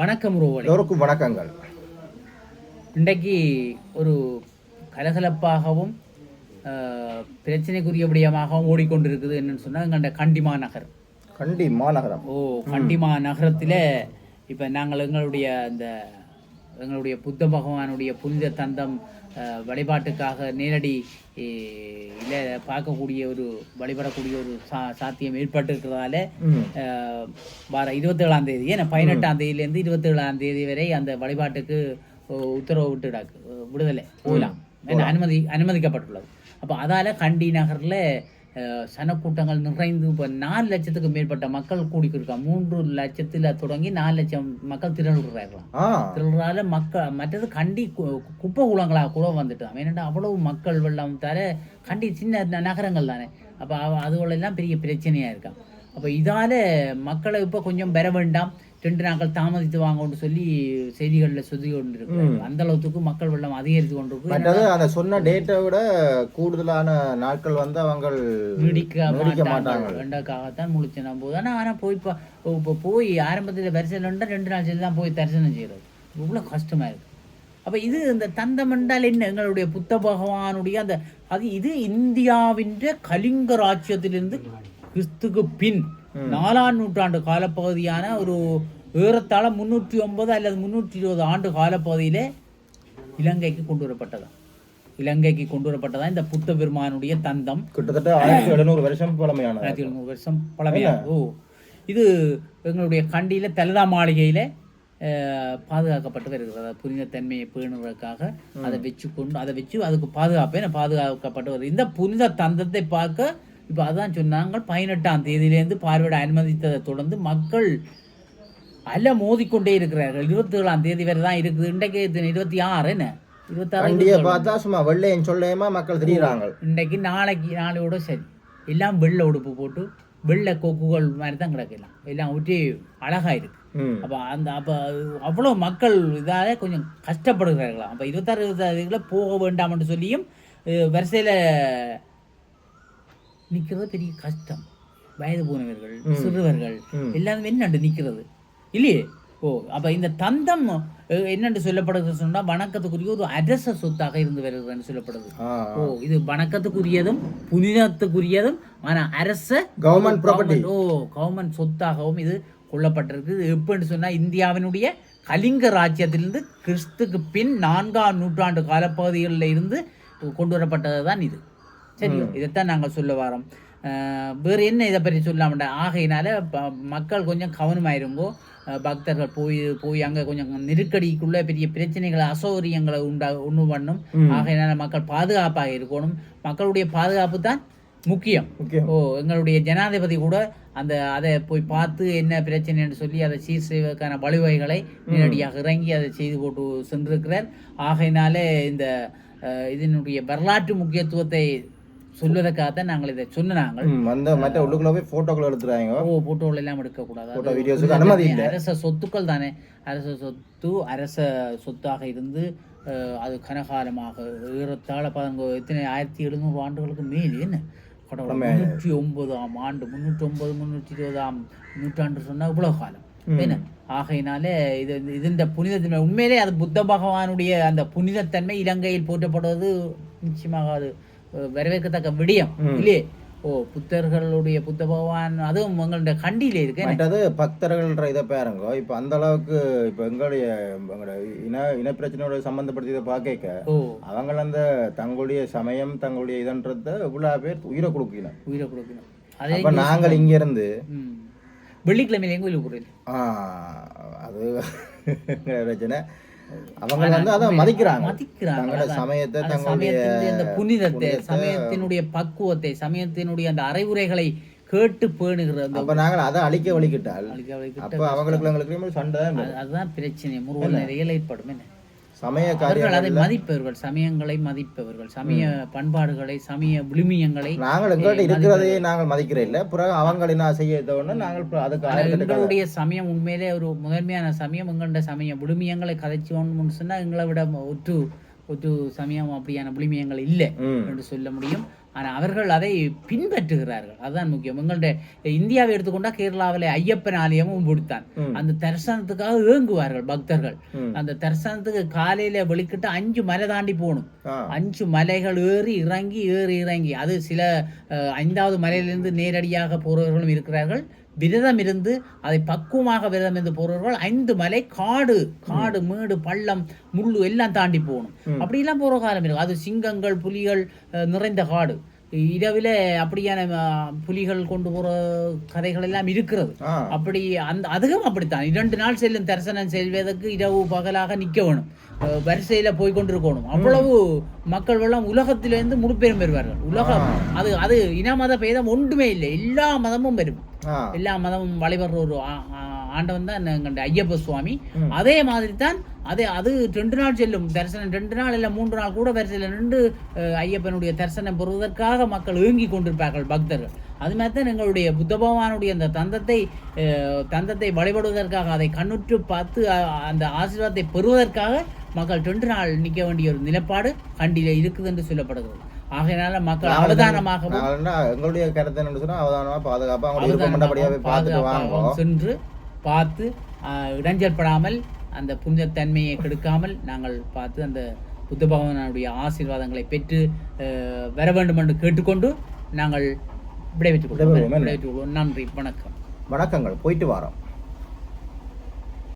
வணக்கம் உறவுகளே எல்லோருக்கும் வணக்கங்கள். இன்றைக்கு ஒரு கலகலப்பாகவும் ஆஹ், பிரச்சனைக்குரிய விடயமாகவும் ஓடிக்கொண்டிருக்குது என்னன்னு சொன்னால் எங்கள்ட கண்டிமா நகர். கண்டி மாநகரம் ஓ கண்டிமா நகரத்தில் இப்போ நாங்கள் எங்களுடைய அந்த எங்களுடைய புத்த பகவானுடைய புனித தந்தம் வழிபாட்டுக்காக நேரடி இல்லை பார்க்கக்கூடிய ஒரு வழிபடக்கூடிய ஒரு சா சாத்தியம் ஏற்பட்டிருக்கிறதால வர இருபத்தேழாம் தேதி ஏன்னா பதினெட்டாம் தேதியிலேருந்து இருபத்தேழாம் தேதி வரை அந்த வழிபாட்டுக்கு உத்தரவு விட்டுடாக்கு விடுதலை போகலாம். அனுமதி அனுமதிக்கப்பட்டுள்ளது. அப்போ அதால கண்டி நகர்ல சனக்கூட்டங்கள் நிறைந்து இப்போ நாலு லட்சத்துக்கு மேற்பட்ட மக்கள் கூடிக்கிருக்காங்க மூன்று லட்சத்துல தொடங்கி நாலு லட்சம் மக்கள் திரளுறாங்களாம் ஆ. திரளால மக்கள் மற்றது கண்டி கு- குப்பை குளங்களாக கூட வந்துட்டான் ஏன்னா அவ்வளவு மக்கள் வெள்ளம் தர கண்டி சின்ன நகரங்கள் தானே. அப்போ அதுகளெல்லாம் பெரிய பிரச்சனையாக இருக்கான் அப்போ இதால மக்களை இப்போ கொஞ்சம் பெற வேண்டாம். ரெண்டு நாட்கள் தாமதித்து வாங்கன்னு சொல்லி செய்திகளில் சொல்லி கொண்டு இருக்கு அந்த அளவுக்கு மக்கள் வெள்ளம் அதிகரித்து கொண்டிருக்கு மற்றது அந்த சொன்ன டேட்டை விட கூடுதலான நாட்கள் வந்து அவங்க நீடிக்க மாட்டாங்க. ரெண்டாக்காகத்தான் முழிச்சு நம்போது ஆனால் ஆனால் போய் இப்போ இப்போ போய் ஆரம்பத்தில் தரிசனம்னா ரெண்டு நாள் சென்று தான் போய் தரிசனம் செய்கிறது இவ்வளோ கஷ்டமா இருக்கு. அப்போ இது இந்த தந்தம் என்றால் என்ன? எங்களுடைய புத்த பகவானுடைய அந்த அது இது இந்தியாவின் கலிங்க ராஜ்யத்திலிருந்து கிறிஸ்துக்கு பின் நாலாம் நூற்றாண்டு காலப்பகுதியான ஒரு ஏறத்தாழ முன்னூற்றி ஒன்பது அல்லது முன்னூற்றி இருபது ஆண்டு காலப்பகுதியிலே இலங்கைக்கு கொண்டு வரப்பட்டதாம் இலங்கைக்கு கொண்டு வரப்பட்டதா இந்த புத்த பெருமானுடைய தந்தம். கிட்டத்தட்ட ஆயிரத்தி எழுநூறு வருஷம் பழமையானது. ஆயிரத்தி எழுநூறு வருஷம் பழமையான ஓ. இது எங்களுடைய கண்டியில் தலதா மாளிகையில் பாதுகாக்கப்பட்டு வருகிறது. அதாவது புனிதத்தன்மையை பேணுவதற்காக அதை வச்சு கொண்டு அதை வச்சு அதுக்கு பாதுகாப்பே பாதுகாக்கப்பட்டு வருது இந்த புனித தந்தத்தை பார்க்க இப்போ அதான் சொன்னாங்க பதினெட்டாம் தேதியிலேருந்து பார்வையிட அனுமதித்ததை தொடர்ந்து மக்கள் அல மோதிக்கொண்டே இருக்கிறார்கள். இருபத்தி ஏழாம் தேதி வரை தான் இருக்குது. இன்றைக்கு இருபத்தி ஆறு என்ன? இருபத்தாறு வண்டியை பார்த்தா சும்மா வெள்ளையன் சொல்லையுமா மக்கள் திரியிறாங்க. இன்றைக்கு நாளைக்கு நாளையோட சரி. எல்லாம் வெள்ளை உடுப்பு போட்டு வெள்ளை கொக்குகள் மாதிரி தான் கிடக்கலாம். எல்லாம் ஒட்டி அழகா இருக்கு. அப்போ அந்த அப்போ அவ்வளோ மக்கள் இதால கொஞ்சம் கஷ்டப்படுகிறார்களாம். அப்போ இருபத்தாறு இருபத்தாறுல போக வேண்டாம்னு சொல்லியும் வரிசையில நிற்கிறது பெரிய கஷ்டம். வயது போனவர்கள் சிறுவர்கள். எல்லாரும் என்னண்டு நிற்கிறது இல்லையே? ஓ அப்போ இந்த தந்தம் என்னென்று சொல்லப்படுது சொன்னா வணக்கத்துக்குரிய ஒரு அரச சொத்தாக இருந்து வருகிறதுன்னு சொல்லப்படுது. ஆ. ஓ இது வணக்கத்துக்குரியதும் புனிதத்துக்குரியதும் ஆனா அரச கவர்மெண்ட் ப்ராப்பர்ட்டி ஓ கவர்மெண்ட் சொத்தாகவும் இது கொல்லப்பட்டிருக்கு இது எப்படின்னு சொன்னா இந்தியாவினுடைய கலிங்க ராஜ்யத்திலிருந்து கிறிஸ்துக்கு பின் நான்காம் நூற்றாண்டு காலப்பகுதிகளில் இருந்து கொண்டு வரப்பட்டது தான் இது. சரியோ இதைத்தான் நாங்கள் சொல்ல வரோம். வேறு என்ன இதை பற்றி சொல்லாமட்டா ஆகையினால மக்கள் கொஞ்சம் கவனமாயிருங்கோ. பக்தர்கள் போய் போய் அங்கே கொஞ்சம் நெருக்கடிக்குள்ள பெரிய பிரச்சனைகளை அசௌகரியங்களை உண்டா உண்டு பண்ணும். ஆகையினால மக்கள் பாதுகாப்பாக இருக்கணும். மக்களுடைய பாதுகாப்பு தான் முக்கியம். ஓ எங்களுடைய ஜனாதிபதி கூட அந்த அதை போய் பார்த்து என்ன பிரச்சனைன்னு சொல்லி அதை சீர் செய்வதற்கான வழிவகைகளை நேரடியாக இறங்கி அதை செய்து போட்டு சென்றிருக்கிறார். ஆகையினாலே இந்த இதனுடைய வரலாற்று முக்கியத்துவத்தை சொல்வதற்காகத்தான் நாங்கள் இதை சொன்னாங்க. ம், வந்த மற்ற உள்ளுக்குள்ள போய் போட்டோக்கள் எடுத்துறாங்க ஓ போட்டோகள் எல்லாம் போட்டோ அது வீடியோஸுக்கு அனுமதி இல்லை. அரச சொத்துக்கள் தானே. அரச சொத்து அரச சொத்தாக இருந்து அது கனகாலமாக ஏறத்தாழ பாருங்க எத்தனை ஆயிரத்தி எழுநூறு ஆண்டுகளுக்கு மேல் என்ன கடவுள் முன்னூற்றி ஒன்பதாம் ஆண்டு முன்னூற்றி ஒன்பது முன்னூற்றி இருபதாம் நூற்றாண்டு சொன்னா இவ்வளவு காலம். என்ன ஆகையினாலே இது இதுன்ற புனிதத்தன்மை உண்மையிலே அது புத்த பகவானுடைய அந்த புனிதத்தன்மை இலங்கையில் போற்றப்படுவது நிச்சயமாக அது வரவேற்கத்தக்க விடயம் இல்லையே? ஓ புத்தர்களுடைய புத்த பகவான் அதுவும் உங்களுடைய கண்டியில இருக்கு? மற்றது பக்தர்கள்ன்ற இதை பாருங்க. இப்போ அந்த அளவுக்கு இப்போ எங்களுடைய எங்களுடைய இன இனப்பிரச்சனையோட சம்மந்தப்படுத்தி இதை பார்க்க அவங்க அந்த தங்களுடைய சமயம் தங்களுடைய இதன்றத இவ்வளோ பேர் உயிரை கொடுக்கணும் உயிரை கொடுக்கணும் அப்ப நாங்கள் இங்க இருந்து ம். வெள்ளிக்கிழமையில எங்க கோயிலுக்கு போறீங்க ஆ, அது பிரச்சனை. அவங்க வந்து அதை மதிக்கிறாங்க. மதிக்கிறாங்க. சமயத்தை சமயத்தினுடைய அந்த புனிதத்தை சமயத்தினுடைய பக்குவத்தை சமயத்தினுடைய அந்த அறிவுரைகளை கேட்டு பேணுகிற அந்த அப்ப நாங்கள் அதை அழிக்க வைக்க- அப்ப அவங்களுக்கு சண்டை அதுதான் பிரச்சனை. நிறைய ஏற்படும் என்ன? சமய அவர்கள் அதை மதிப்பவர்கள் சமயங்களை மதிப்பவர்கள் சமய பண்பாடுகளை சமய விழுமியங்களை நாங்கள் எங்கள்கிட்ட இருக்கிறதையே நாங்கள் மதிக்கிற இல்ல பிறகு அவங்க என்ன செய்ய உடனே நாங்கள் அதுக்கு. எங்களுடைய சமயம் உண்மையிலே ஒரு முதன்மையான சமயம். எங்கள்ட சமயம் விழுமியங்களை கதைச்சோன்னு சொன்னா எங்களை விட ஒற்று ஒற்று சமயம் அப்படியான விழுமியங்கள் இல்லை என்று சொல்ல முடியும். ஆனால் அவர்கள் அதை பின்பற்றுகிறார்கள். அதுதான் முக்கியம். எங்களுடைய இந்தியாவை எடுத்துக்கொண்டா கேரளாவில் ஐயப்பன் ஆலயமும் பிடித்தான் ம். அந்த தரிசனத்துக்காக ஏங்குவார்கள் பக்தர்கள். அந்த தரிசனத்துக்கு காலையில வெளிக்கிட்டு அஞ்சு மலை தாண்டி போகணும். அஞ்சு மலைகள் ஏறி இறங்கி ஏறி இறங்கி. அது சில ஐந்தாவது மலையிலிருந்து நேரடியாக போறவர்களும் இருக்கிறார்கள். விரதம் இருந்து அதை பக்குவமாக விரதம் இருந்து போறவர்கள் ஐந்து மலை காடு காடு மேடு பள்ளம் முள்ளு எல்லாம் தாண்டி போகணும். அப்படியெல்லாம் போற காலம் இருக்கு அது சிங்கங்கள் புலிகள் நிறைந்த காடு. இரவில் அப்படியான புலிகள் கொண்டு போற கதைகள் எல்லாம் இருக்கிறது. அப்படி அந்த அதுவும் அப்படித்தான். இரண்டு நாள் செல்லும் தரிசனம் செல்வதற்கு இரவு பகலாக நிற்க வேணும். வரிசையில போய் கொண்டிருக்கணும். அவ்வளவு மக்கள் எல்லாம் உலகத்திலிருந்து முழு பேரும் வருவார்கள் உலகம் அது அது இன மத பேதம் ஒன்றுமே இல்லை. எல்லா மதமும் வரும் ஆ. எல்லா மதமும் வழிபடுற ஒரு ஆண்டவன் தான் எங்களுடைய ஐயப்ப சுவாமி. அதே மாதிரி தான் அதே அது ரெண்டு நாள் செல்லும். தரிசனம் ரெண்டு நாள் இல்லை மூன்று நாள் கூட வரிசையில் நின்று ஐயப்பனுடைய தரிசனம் பெறுவதற்காக மக்கள் ஏங்கி கொண்டிருப்பார்கள் பக்தர்கள். அது மாதிரி தான் எங்களுடைய புத்த பகவானுடைய அந்த தந்தத்தை தந்தத்தை வழிபடுவதற்காக அதை கண்ணுற்று பார்த்து அந்த ஆசீர்வாதத்தை பெறுவதற்காக மக்கள் ரெண்டு நாள் நிற்க வேண்டிய ஒரு நிலப்பாடு கண்டியில இருக்குது என்று சொல்லப்படுகிறது. ஆகையினால மக்கள் நாங்கள்னா எங்களுடைய கருத்து என்ன சொன்னா அவதானமா பாதுகாப்பா அவங்களுக்கு விருப்பம் அவதானமாக பண்ணபடியா போய் பார்த்துட்டு வாங்க. பாதுகாப்பாகவும் சென்று பார்த்து இடைஞ்சற்படாமல் அந்த புனிதத்தன்மையை கெடுக்காமல் நாங்கள் பார்த்து அந்த புத்த பகவானுடைய ஆசீர்வாதங்களை பெற்று வர வேண்டும் என்று கேட்டுக்கொண்டு நாங்கள். விடைபெற்றுக் கொள்வோம் நன்றி வணக்கம். வணக்கங்கள். போயிட்டு வரோம்.